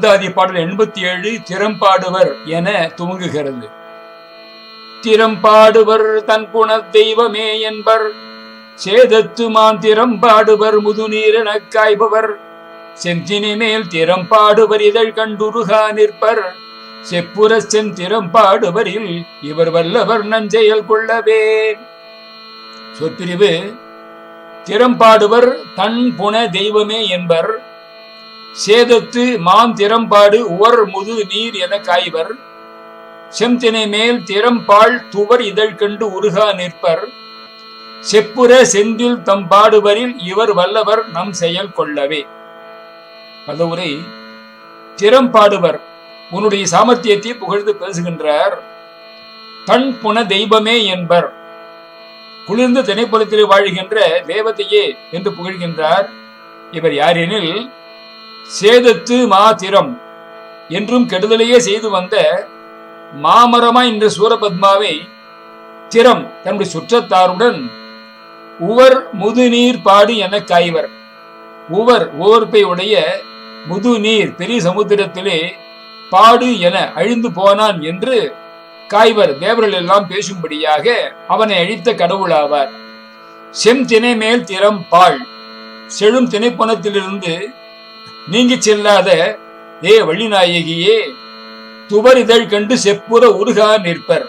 இந்தாதி பாடல் எண்பத்தி ஏழு திறம்பாடுவர் என துவங்குகிறது. திறம்பாடுவர் தன் குண தெய்வமே என்பர். சேதத்து மான் திறம்பாடுவர் முதுநீரெனக் காய்பவர். செந்தினி மேல் திறம்பாடுவர் இதழ் கண்டுருகா நிற்பர். செப்புற செந்திறம்பாடுவரில் இவர் வல்லவர் நஞ்செயல் கொள்ளவே. சொற்பிரிவு திறம்பாடுவர் தன் புன தெய்வமே என்பர். சேதத்து மான் திறம்பாடு உவர் முது நீர் என காய்வர். செம்தினை மேல் திறம்பாள் துவர் இதழ் கண்டு உருகா நிற்பர். செப்புற செந்தில் தம் பாடுவரில் இவர் வல்லவர் நம் செயல் கொள்ளவே. பதவுரை திறம்பாடுவர் உன்னுடைய சாமர்த்தியத்தை புகழ்ந்து பேசுகின்றார். தன் புன தெய்வமே என்பர். குளிர்ந்த திணைப்புலத்தில் வாழ்கின்ற தேவதையே என்று புகழ்கின்றார். இவர் யாரெனில் சேதத்து மாத்திரம் என்றும் கெடுதலையே செய்து வந்த மாமரமா என்ற சூரபத்மாவை திறம் தன்னுடைய சுற்றத்தாருடன் உவர் முதுநீர் பாடு என காய்வர். உவர் ஓர்ப்பை உடைய முதுநீர் பெரிய சமுத்திரத்திலே பாடு என அழிந்து போனான் என்று காய்வர் தேவர்கள் எல்லாம் பேசும்படியாக அவனை அழித்த கடவுளாவார் செம் திணை மேல் திறம் பால். செழும் திணைப்பணத்திலிருந்து நீங்கி செல்லாத ஏ வழிநாயகியே துவர் இதழ் கண்டு செப்புற உருகா நிற்பர்.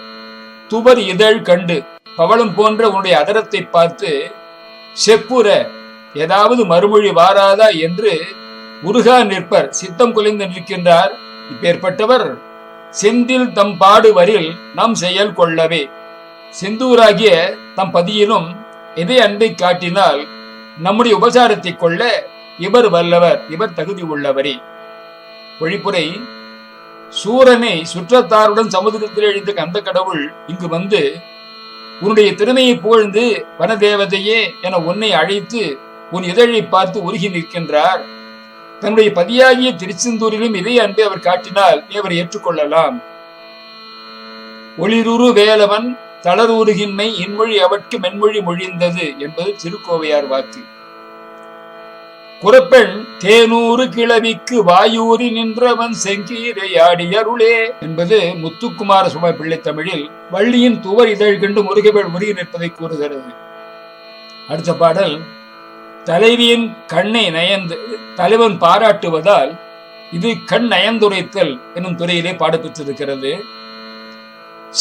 துவர் இதழ் கண்டு பவளம் போன்ற உன்னுடைய அதரத்தை பார்த்து செப்புற ஏதாவது மறுமொழி வாராதா என்று உருகா நிற்பர். சித்தம் குலைந்து நிற்கின்றார் இப்பேற்பட்டவர். செந்தில் தம் பாடுவரில் நம் செயல் கொள்ளவே. செந்தூராகிய தம் பதியிலும் எதை அன்பை காட்டினால் நம்முடைய உபசாரத்தை கொள்ள இவர் வல்லவர் இவர் தகுதி உள்ளவரே. பொழிப்புரை சூரனை சுற்றத்தாருடன் சமுதிரத்தில் எழுந்த கந்த கடவுள் இங்கு வந்து உன்னுடைய திறமையை புகழ்ந்து வனதேவதையே என உன்னை அழைத்து உன் இதழை பார்த்து உருகி நிற்கின்றார். தன்னுடைய பதியாகிய திருச்செந்தூரிலும் இதே அன்பை அவர் காட்டினால் நீ அவர் ஏற்றுக்கொள்ளலாம். ஒளிருரு வேலவன் தளரூருகின்மை இன்மொழி அவற்கு மென்மொழி மொழிந்தது என்பது திருக்கோவையார் வாக்கு. குரப்பெண் தேனூறு கிழவிக்கு வாயூரி நின்றவன் செங்கீரை ஆடியருளே என்பது முத்துக்குமார சும பிள்ளை தமிழில் வள்ளியின் துவர் இதழ் கண்டு முருகவேள் முருகி நிற்பதை கூறுகிறது. அடுத்த பாடல் தலைவியின் கண்ணை நயந்து தலைவன் பாராட்டுவதால் இது கண் நயந்துரைத்தல் என்னும் துறையிலே பாடப்பெற்றிருக்கிறது.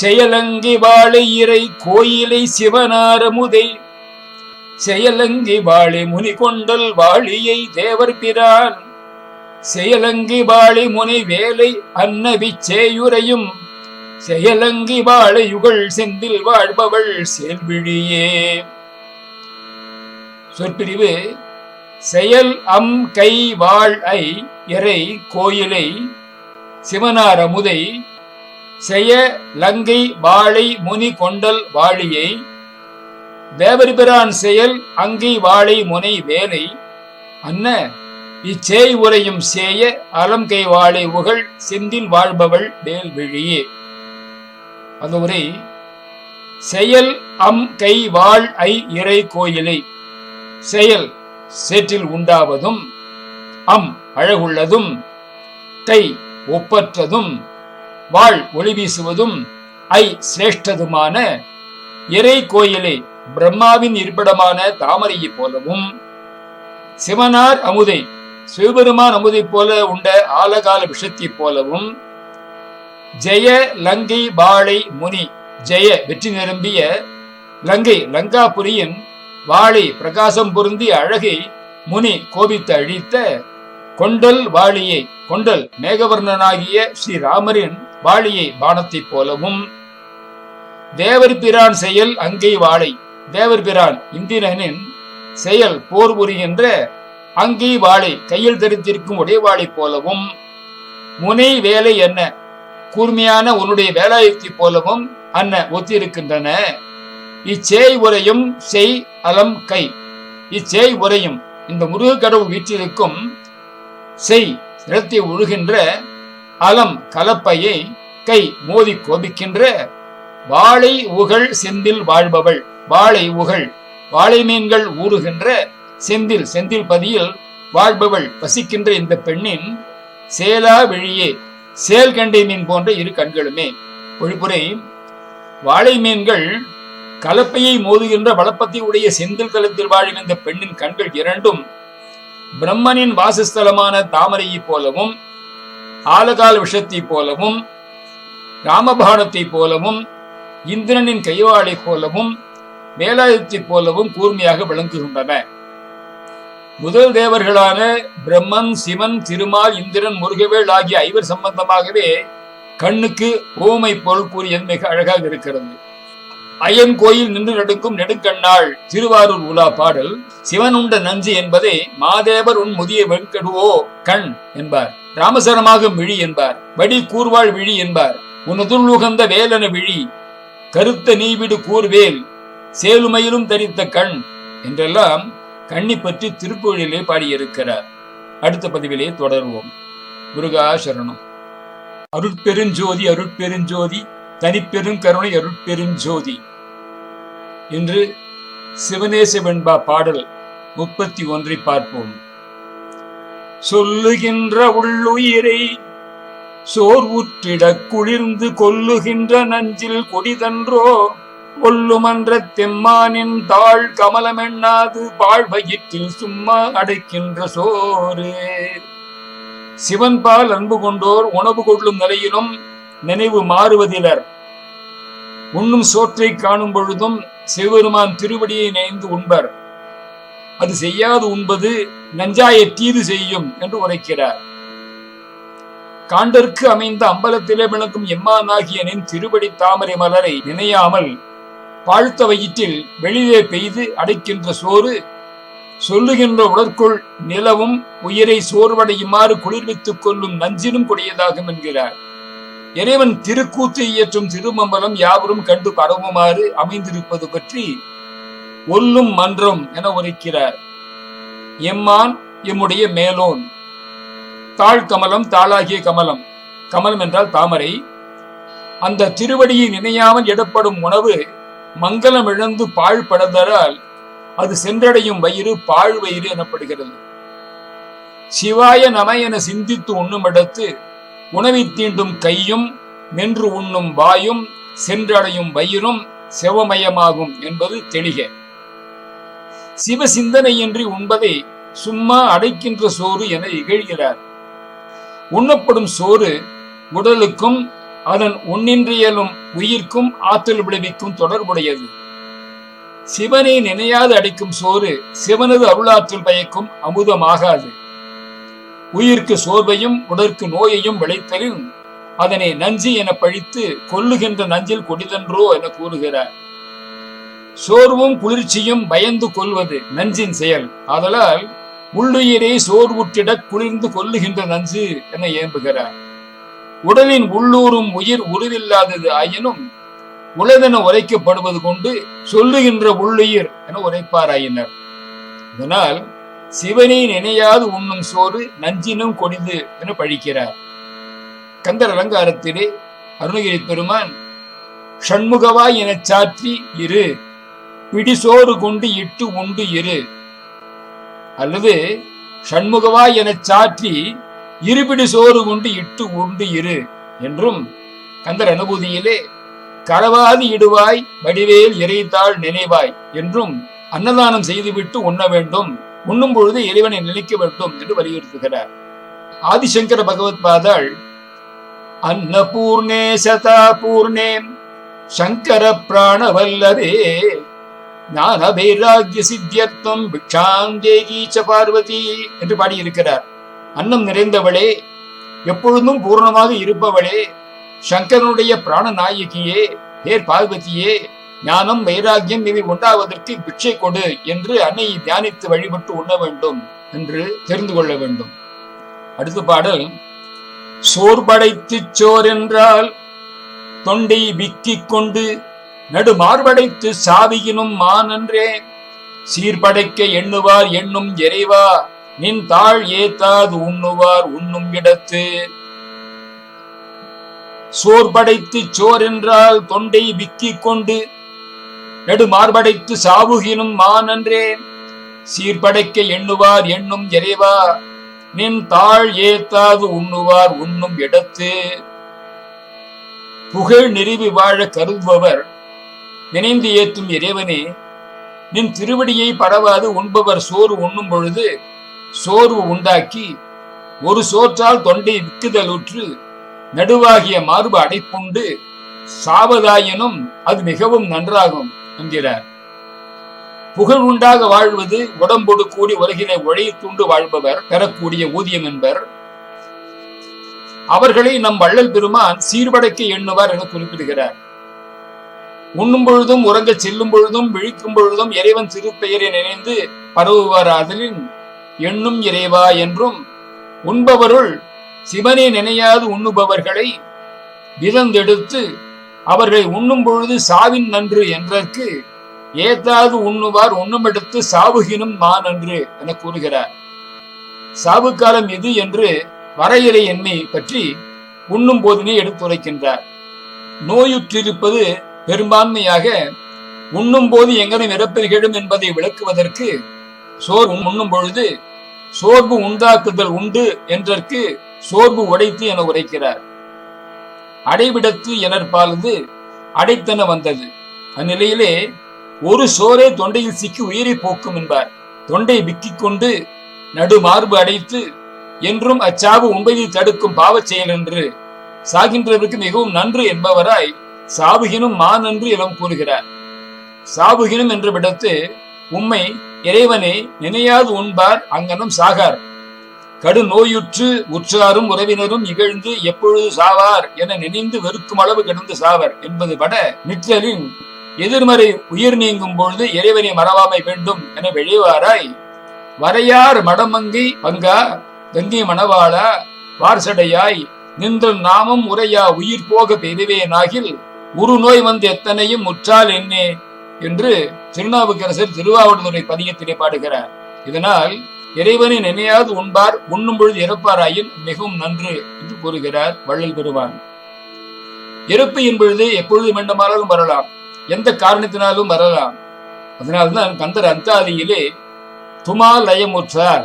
செயலங்கி வாழை இறை கோயிலை சிவனாரமுதை செயலங்கி வாழை முனி கொண்டல் வாழியை தேவர் பிரான். செயலங்கி வாழை முனி வேலை அன்னவிச்சேயுரையும் செயலங்கி வாழையுகள் செந்தில் வாழ்பவள் செல்விழியே சொற்பிரிவு செயல் அம் கை வாழ் ஐ எறை கோயிலை சிவனார் அமுதை செய லங்கை வாழை முனி கொண்டல் வாழியை தேவரிபிரான் செயல் அங்கை வாழை முனை வேலை. அன்ன இச்சேய் உரையும் சேய அலம் கை வாழை உகள் செந்தில் வாழ்பவள் வேல் விழியே. அந்த உரை செயல் அம் கை வாழ் ஐ இறை கோயிலை. செயல் சேற்றில் உண்டாவதும் அம் அழகுள்ளதும் கை ஒப்பற்றதும் வாழ் ஒளி வீசுவதும் ஐ சிரேஷ்டதுமான இறை கோயிலை. பிரம்மாவின் இருப்பிடமான தாமரையைப் போலவும் சிவனார் அமுதை சிவபெருமான் அமுதை போல உண்ட ஆலகால விஷத்தை போலவும் ஜெய லங்கை வாழை முனி ஜெய வெற்றி நிரம்பிய லங்கை லங்காபுரியின் வாழை பிரகாசம் பொருந்தி அழகை முனி கோபித்து அழித்த கொண்டல் வாழியை கொண்டல் மேகவர்ணனாகிய ஸ்ரீராமரின் வாழியை பானத்தைப் போலவும் தேவர் பிரான் செயல் அங்கை வாழை தேவர் பிரான் இந்திரனின் செயல் போர் புரிகின்ற அங்கி வாழை கையில் தரித்திருக்கும் உடைவாளை போலவும் முனை வேலை என்ன? கூர்மையான உன்னுடைய வேலாயுக்தி போலவும் அன்ன ஒத்திருக்கின்றன. இச்சேய் உரையும் செய் அலம் கை. இச்சேய் உரையும் இந்த முருக கடவுள் வீற்றிருக்கும் செய் நிலத்தை உழுகின்ற அலம் கலப்பையை கை மோதி கோபிக்கின்ற வாழை உகள் செந்தில் வாழ்பவள். வாழை உகள் வாழை மீன்கள் ஊறுகின்ற செந்தில். செந்தில் பதியில் வாழ்பவள் வசிக்கின்ற இந்த பெண்ணின் சேலா வெளியே சேல் கண்டை மீன் போன்ற இரு கண்களுமே. ஒழிப்புரை வாழை மீன்கள் கலப்பையை மோதுகின்ற வளப்பத்தை உடைய செந்தில் தலத்தில் வாழும் இந்த பெண்ணின் கண்கள் இரண்டும் பிரம்மனின் வாசஸ்தலமான தாமரையைப் போலவும் ஆலகால விஷத்தைப் போலவும் ராமபாணத்தைப் போலவும் இந்திரனின் கைவாளை போலவும் வேலாயுத்தைப் போலவும் கூர்மையாக விளங்குகின்றன. முதல் தேவர்களான பிரம்மன் சிவன் திருமால் இந்திரன் முருகவேள் ஆகிய ஐவர் சம்பந்தமாகவே கண்ணுக்கு ஓமை பொருள் கூறியது மிக அழகாக இருக்கிறது. அயன் கோயில் நின்று நடுக்கும் நெடுக்கண்ணாள் திருவாரூர் உலா பாடல் சிவன் உண்ட நஞ்சு என்பதை மாதேவர் உன் முதிய வெண்கடுவோ கண் என்பார். ராமசரமாக விழி என்பார். வடி கூர்வாள் விழி என்பார். உனதுள் உகந்த வேலன விழி கருத்த நீவிடு கூர்வேல் சேலுமையிலும் தரித்த கண் என்றெல்லாம் கண்ணி பற்றி திருப்புகளிலே பாடியிருக்கிறார். அடுத்த பதிவிலே தொடருவோம். முருகா சரணம். அருட்பெருஞ்சோதி அருட்பெருஞ்சோதி தனிப்பெரும் கருணை அருட்பெருஞ்சோதி என்று சிவநேச வெண்பா பாடல் முப்பத்தி ஒன்றை பார்ப்போம். சொல்லுகின்ற உள்ளுயிரை சோர்வுற்றிடக் குளிர்ந்து கொல்லுகின்ற நஞ்சில் கொடிதன்றோ? கொல்லுமன்ற தெம்மானின் தாழ் கமலமெண்ணாது பாழ்வயிற்றில் சும்மா அடைக்கின்ற சோறு. சிவன்பால் அன்பு கொண்டோர் உணவு கொள்ளும் நிலையிலும் நினைவு மாறுவதிலர். உண்ணும் சோற்றை காணும் பொழுதும் சிவபெருமான் திருவடியை நினைந்து உண்பர். அது செய்யாது உண்பது நஞ்சாய தீது செய்யும் என்று உரைக்கிறார். காண்டற்கு அமைந்த அம்பலத்திலே விளக்கும் எம்மானாகியனின் திருவடி தாமரை மலரை நினையாமல் பாழ்த்த வயிற்றில் வெளியே பெய்து அடைக்கின்ற சோறு சொல்லுகின்ற உடற்குள் நிலவும் உயிரை சோர்வடையுமாறு குளிர்வித்துக் கொள்ளும் நஞ்சினும் கொடியதாகும் என்கிறார். இறைவன் திருக்கூத்து இயற்றும் திருமம்பலம் யாவரும் கண்டு பரவுமாறு அமைந்திருப்பது பற்றி ஒல்லும் மன்றம் என உரைக்கிறார். எம்மான் எம்முடைய மேலோன். தாழ் கமலம் தாளாகிய கமலம். கமலம் என்றால் தாமரை. அந்த திருவடியை நினையாமல் இடப்படும் உணவு மங்களம் இழந்து பாழ்படுதலால் அது சென்றடையும் வயிறு பாழ் வயிறு எனப்படுகிறது. சிவாய நம என சிந்தித்து உண்ணுமிடத்து உணவை தீண்டும் கையும் மென்று உண்ணும் வாயும் சென்றடையும் வயிறும் செவமயமாகும் என்பது தெளிக. சிவ சிந்தனையின்றி உண்பதை சும்மா அடைக்கின்ற சோறு என இகழ்கிறார். உண்ணப்படும் சோறு உடலுக்கும் அதன் உன்னின்றியலும் உயிர்க்கும் ஆற்றல் விளைவிக்கும் தொடர்புடையது. சிவனை நினையாது அடிக்கும் சோறு சிவனது அருளாற்றல் பயக்கும் அமுதமாகாது. உயிர்க்கு சோர்வையும் உடற்கு நோயையும் விளைத்தலின் அதனை நஞ்சு என பழித்து கொல்லுகின்ற நஞ்சில் கொடிதன்றோ என கூறுகிறார். சோர்வும் குளிர்ச்சியும் பயந்து கொள்வது நஞ்சின் செயல். ஆதலால் உள்ளுயிரை சோர்வுற்றிட குளிர்ந்து கொல்லுகின்ற நஞ்சு என ஏம்புகிறார். உடலின் உள்ளூரும் உயிர் உருவில்லாதது ஆயினும் உலதென உரைக்கப்படுவது கொண்டு சொல்லுகின்ற உள்ளுயிர் என உரைப்பாராயினர். இதனால் சிவனை நினையாது உண்ணும் சோறு நஞ்சினும் கொடிது என பழிக்கிறார். கந்தர் அலங்காரத்திலே அருணகிரி பெருமான் ஷண்முகவாய் எனச் சாற்றி இரு பிடிசோறு கொண்டு இட்டு உண்டு இரு அல்லது ஷண்முகவாய் எனச் சாற்றி இருபிடி சோறு கொண்டு இட்டு உண்டு இரு என்றும் கந்தர் அனுபூதியிலே களவாது இடுவாய் வடிவேல் இறைத்தாள் நினைவாய் என்றும் அன்னதானம் செய்துவிட்டு உண்ண வேண்டும் உண்ணும் பொழுது இறைவனை நினைக்க வேண்டும் என்று வலியுறுத்துகிறார். ஆதிசங்கர பகவத் பாதாள் அன்னபூர்ணே சதா பூர்ணே சங்கர பிராணவல்லதே ஞான வைராகிய சித்தியர்த்தம் பிக்ஷாந்தேகீச்ச பார்வதி என்று பாடியிருக்கிறார். அன்னம் நிறைந்தவளே எப்பொழுதும் பூர்ணமாக இருப்பவளே சங்கரனுடைய பிராண நாயகியே பேர் பார்வதியே ஞானம் வைராகியம் இவை உண்டாவதற்கு பிட்சை கொடு என்று அன்னையை தியானித்து வழிபட்டு உண்ண வேண்டும் என்று தெரிந்து கொள்ள வேண்டும். அடுத்த பாடல் சோர்படைத்து சோர் என்றால் தொண்டை விக்கிக் கொண்டு நடு மார்படைத்து சாவியினும் மானன்றே. சீர்படைக்க எண்ணுவார் எண்ணும் இறைவா நின் தாழ் ஏத்தாது உண்ணுவார் உண்ணும் இடத்து. சோர்படைத்து சோர் என்றால் தொண்டை விக்கிக் கொண்டு நெடுமார்படைத்து சாவுகினும் மானன்றே. சீர்படைக்க எண்ணுவார் எண்ணும் இறைவா நின் தாழ் ஏத்தாது உண்ணுவார் உண்ணும் இடத்து. புகழ் நிறுவி வாழ கருதுபவர் நினைந்து ஏத்தும் இறைவனே நின் திருவடியை படவாது உண்பவர் சோறு உண்ணும் பொழுது சோர்வு உண்டாக்கி ஒரு சோற்றால் தொண்டை விக்குதலுற்று நடுவாகிய மார்பு அடைப்புண்டு சாவதாயினும் அது மிகவும் நன்றாகும் என்கிறார். புகழ் உண்டாக வாழ்வது உடம்போடு கூடி உலகிலே உழைத்துண்டு வாழ்பவர் பெறக்கூடிய ஊதியம் என்பர். அவர்களை நம் வள்ளல் பெருமான் சீர்படைக்க எண்ணுவார் என குறிப்பிடுகிறார். உண்ணும் பொழுதும் உறங்கச் செல்லும் பொழுதும் விழிக்கும் பொழுதும் இறைவன் திருப்பெயரை நினைந்து பரவுவார் அதலின் எண்ணும் இறைவா என்றும் உண்பவருள் சிவனை நினையாது உண்ணுபவர்களை விதந்தெடுத்து அவர்களை உண்ணும் பொழுது சாவின் நன்று என்றற்கு ஏதாவது உண்ணுவார் உண்ணுமிடத்து சாவுகினும் மான் என்று என கூறுகிறார். சாவு காலம் எது என்று வரையறை எண்ணை பற்றி உண்ணும் போதினை எடுத்துரைக்கின்றார். நோயுற்றிருப்பது பெரும்பான்மையாக உண்ணும் போது எங்கனும் இறப்பெருகிடும் என்பதை விளக்குவதற்கு சோர் உண்ணும் பொழுது சோர்வு உண்டாக்குதல் உண்டு என்றற்கு சோர்வு உடைத்து என உரைக்கிறார். அடைவிடத்து எனற்பாலது அடைத்தன வந்தது. அந்நிலையிலே ஒரு சோரே தொண்டையில் சிக்கி உயிரை போக்கும் என்பார். தொண்டை விக்கிக் கொண்டு நடு மார்பு அடைத்து என்றும் அச்சாவு உண்மையை தடுக்கும் பாவச் செயல் என்று சாகின்றவருக்கு மிகவும் நன்று என்பவராய் சாவுகினும் மான் என்று இளம் கூறுகிறார். சாவுகினும் என்று விடத்து உம்மை இறைவனை நினையாது உண்பார் அங்கனம் சாகார். கடு நோயுற்று உற்றாரும் உறவினரும் இகழ்ந்து எப்பொழுது சாவார் என நினைந்து வெறுக்கும் அளவு கிடந்து சாவர் என்பது பட நிற்றலின் எதிர்மறை உயிர் நீங்கும் பொழுது இறைவனை மறவாமை வேண்டும் என வெளிவாராய் வரையார் மடமங்கை பங்கா கங்கை மணவாளா வார்சடையாய் நின்ற நாமம் உரையா உயிர் போக பெறுவேனாகில் உரு நோய் வந்து எத்தனையும் முற்றால் என்னே என்று திருநாவுக்கரசர் திருவாவடுதுறை பதிகத்திலே பாடுகிறார். இதனால் இறைவனை நினையாது உண்பார் உண்ணும் பொழுது இறப்பாராயின் மிகவும் நன்று என்று கூறுகிறார் வள்ளல் பெறுவான் இறப்பு என்பொழுது எப்பொழுது வேண்டுமானாலும் வரலாம். எந்த காரணத்தினாலும் வரலாம். அதனால்தான் கந்தர் அந்தாதியிலே துமா லயமுற்றார்.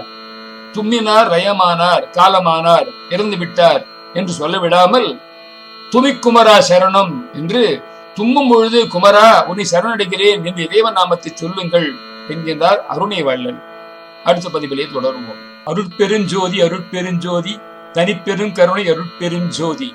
தும்மினார் ரயமானார் காலமானார் இறந்து விட்டார் என்று சொல்ல விடாமல் துமிக்குமரா சரணம் என்று தும்மும் பொழுது குமரா உன்னை சரணடைகிறேன் என்று இறைவன் நாமத்தை சொல்லுங்கள் என்கின்றார் அருணை வள்ளல் அடுத்த பதிவிலே தொடருவோம். அருட்பெருஞ்சோதி அருட்பெருஞ்சோதி தனிப்பெரும் கருணை அருட்பெருஞ்சோதி.